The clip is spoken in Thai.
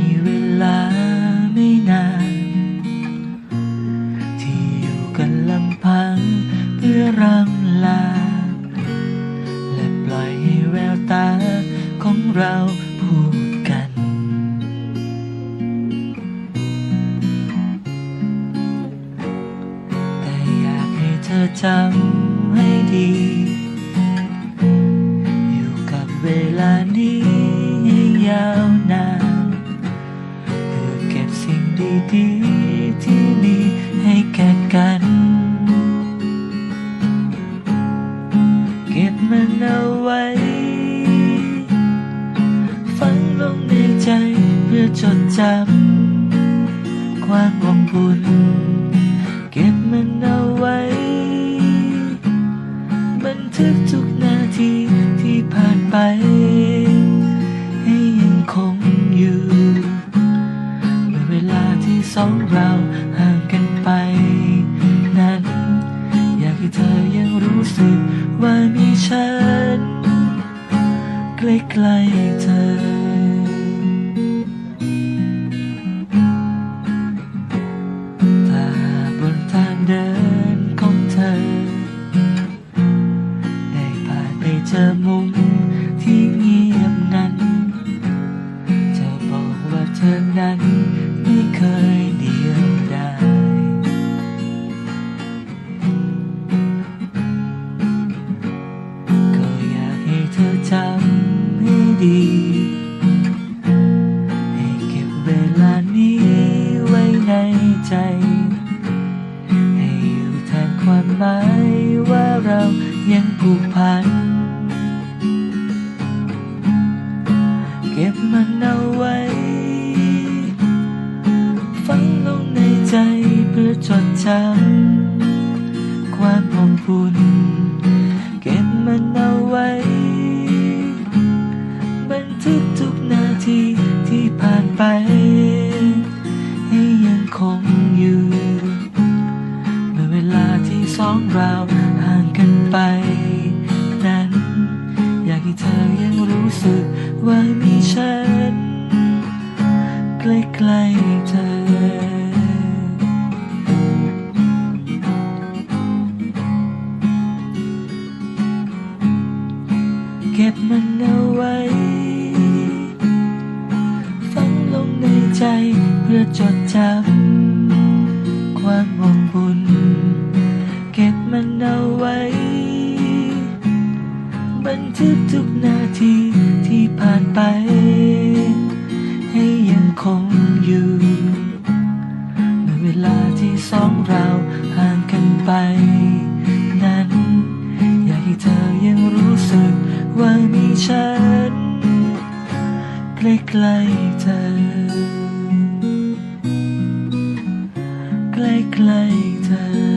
มีเวลาไม่นาน ที่อยู่กันลำพังเพื่อรำลา และปล่อยให้แววตาของเราพูดกัน แต่อยากให้เธอจำให้ดี กัน เก็บมันเอาไว้ ฝังลงในใจเพื่อจดจำความอบอุ่นเก็บมันเอาไว้ บันทึกทุกนาทีที่ผ่านไป ให้ยังคงอยู่เมื่อเวลาที่สองเราห่างกันไป ว่ามีฉันใกล้ๆเธอ ถ้าบนทางเดินของเธอ ได้ผ่านไปเจอมุมที่เงียบนั้นจะบอกว่าเธอนั้นไม่เคยเดียว ในใจ ให้อยู่แทนความหมายว่าเรายังผูกพัน เก็บมันเอาไว้ ฝังลงในใจเพื่อจดจำความอบอุ่นเก็บมันเอาไว้บันทึกทุกนาทีที่ผ่านไป คงอยู่เมื่อเวลาที่สองเราห่างกันไป นั้น อยากให้เธอยังรู้สึกว่ามีฉันใกล้ๆเธอ เก็บมันเอาไว้ พื่อจดจำความอบอุ่นเก็บมันเอาไว้ บันทึกทุกนาทีที่ผ่านไป ให้ยังคงอยู่เมื่อเวลาที่สองเราห่างกันไป นั้น อยากให้เธอยังรู้สึกว่ามีฉันใกล้ๆเธอ 累的。